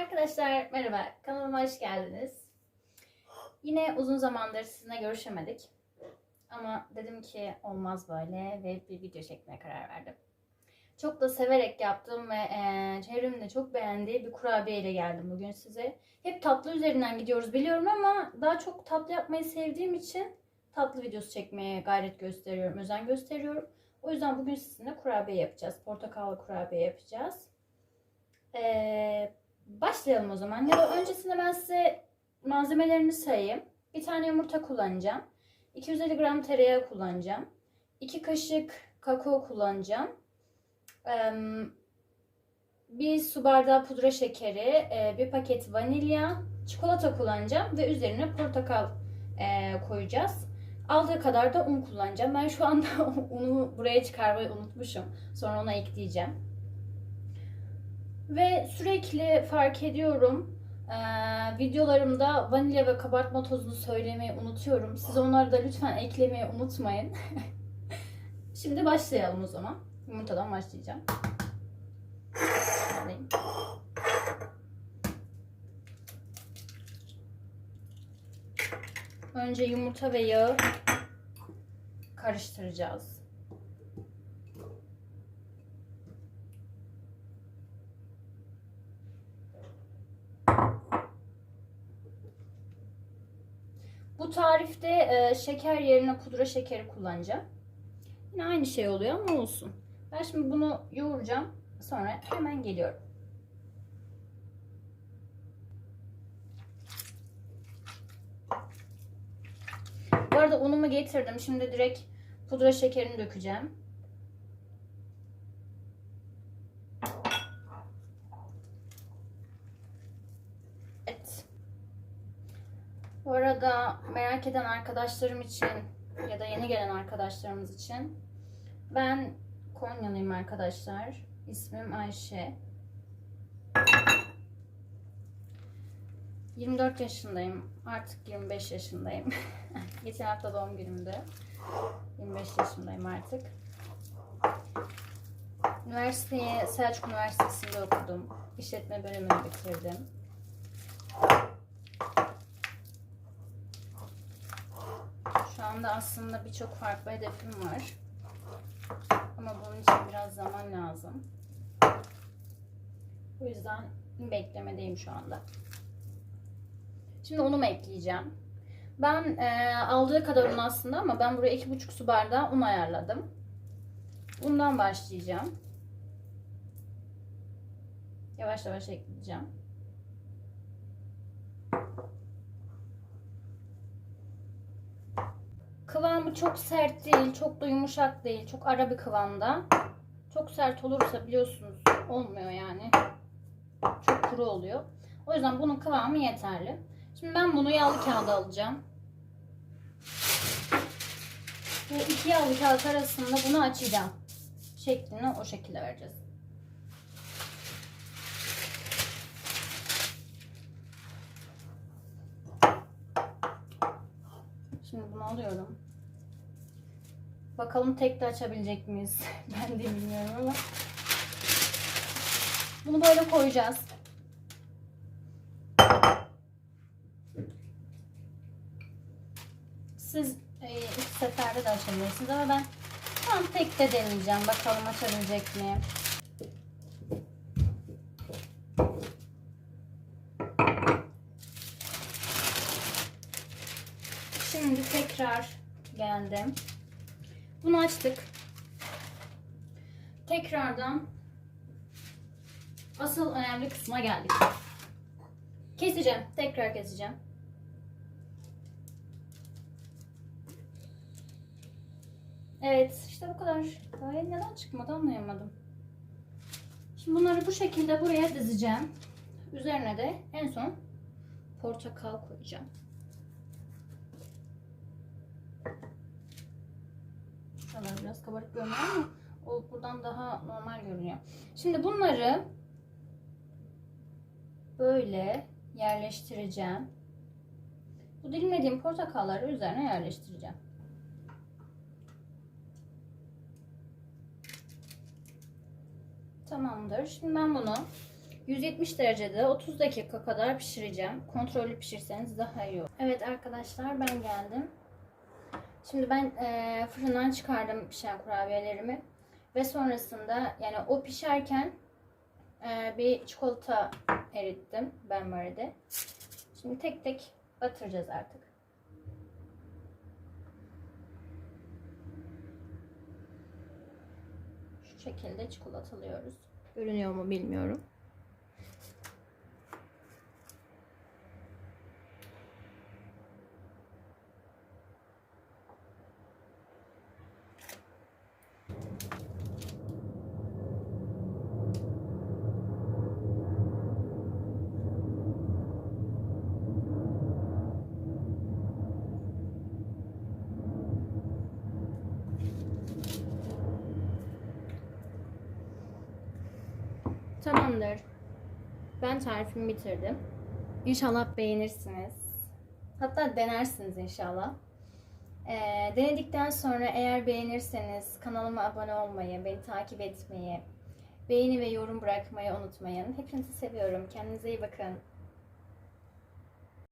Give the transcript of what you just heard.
Arkadaşlar merhaba, kanalıma hoş geldiniz. Yine uzun zamandır sizinle görüşemedik. Ama dedim ki olmaz böyle ve bir video çekmeye karar verdim. Çok da severek yaptığım ve eee çevremin de çok beğendiği bir kurabiye ile geldim bugün size. Hep tatlı üzerinden gidiyoruz biliyorum ama daha çok tatlı yapmayı sevdiğim için tatlı videosu çekmeye gayret gösteriyorum, özen gösteriyorum. O yüzden bugün sizinle kurabiye yapacağız. Portakallı kurabiye yapacağız. Eee Başlayalım o zaman. Ya öncesinde ben size malzemelerini sayayım. Bir tane yumurta kullanacağım. 250 gram tereyağı kullanacağım. 2 kaşık kakao kullanacağım. Bir su bardağı pudra şekeri, eee, bir paket vanilya, çikolata kullanacağım ve üzerine portakal eee, koyacağız. Aldığı kadar da un kullanacağım. Ben şu anda unu buraya çıkarmayı unutmuşum. Sonra ona ekleyeceğim. Ve sürekli fark ediyorum videolarımda vanilya ve kabartma tozunu söylemeyi unutuyorum. Siz onları da lütfen eklemeyi unutmayın. Şimdi başlayalım o zaman. Yumurtadan başlayacağım. Alayım. Önce yumurta ve yağı karıştıracağız. Bu tarifte e, şeker yerine pudra şekeri kullanacağım. Yine aynı şey oluyor ama olsun. Ben şimdi bunu yoğuracağım. Sonra hemen geliyorum. Bu arada unumu getirdim. Şimdi direkt pudra şekerini dökeceğim. Evet. Bu arada merak eden arkadaşlarım için ya da yeni gelen arkadaşlarımız için ben Konyalıyım arkadaşlar. İsmim Ayşe. 24 yaşındayım. Artık 25 yaşındayım. Geçen hafta doğum günümdü. 25 yaşındayım artık. Üniversiteyi Selçuk Üniversitesi'nde okudum. İşletme bölümünü bitirdim. Şu anda aslında birçok farklı hedefim var. Ama bunun için biraz zaman lazım. O yüzden beklemedeyim şu anda. Şimdi unumu ekleyeceğim. Ben e, aldığı kadar un aslında ama ben buraya 2,5 su bardağı un ayarladım. Undan başlayacağım. Yavaş yavaş ekleyeceğim. Kıvamı çok sert değil, çok da yumuşak değil. Çok ara bir kıvamda. Çok sert olursa biliyorsunuz olmuyor yani. Çok kuru oluyor. O yüzden bunun kıvamı yeterli. Şimdi ben bunu yağlı kağıda alacağım. Bu iki yağlı kağıt arasında bunu açacağım. Şeklini o şekilde vereceğiz. Şimdi bunu alıyorum. Bakalım tek de açabilecek miyiz? ben de bilmiyorum ama. Bunu böyle koyacağız. Siz e, iki seferde de açabilirsiniz ama ben tam tek de deneyeceğim. Bakalım açabilecek miyim? Şimdi tekrar geldim. Bunu açtık. Tekrardan asıl önemli kısma geldik. Keseceğim. Tekrar keseceğim. Evet, işte bu kadar. Daha neden çıkmadı anlayamadım. Şimdi bunları bu şekilde buraya dizeceğim. Üzerine de en son portakal koyacağım. Şuralar biraz kabarık görünüyor ama o buradan daha normal görünüyor. Şimdi bunları böyle yerleştireceğim. Bu dilimlediğim portakalları üzerine yerleştireceğim. Tamamdır. Şimdi ben bunu 170 derecede 30 dakika kadar pişireceğim. Kontrollü pişirseniz daha iyi olur. Evet arkadaşlar ben geldim. Şimdi ben eee, fırından çıkardım pişen kurabiyelerimi. Ve sonrasında yani o pişerken eee, bir çikolata erittim ben böyle. Şimdi tek tek batıracağız artık. Şu şekilde çikolatalıyoruz. Görünüyor mu bilmiyorum. Tamamdır. Ben tarifimi bitirdim. İnşallah beğenirsiniz. Hatta denersiniz inşallah. Ee, denedikten sonra eğer beğenirseniz kanalıma abone olmayı, beni takip etmeyi, beğeni ve yorum bırakmayı unutmayın. Hepinizi seviyorum. Kendinize iyi bakın.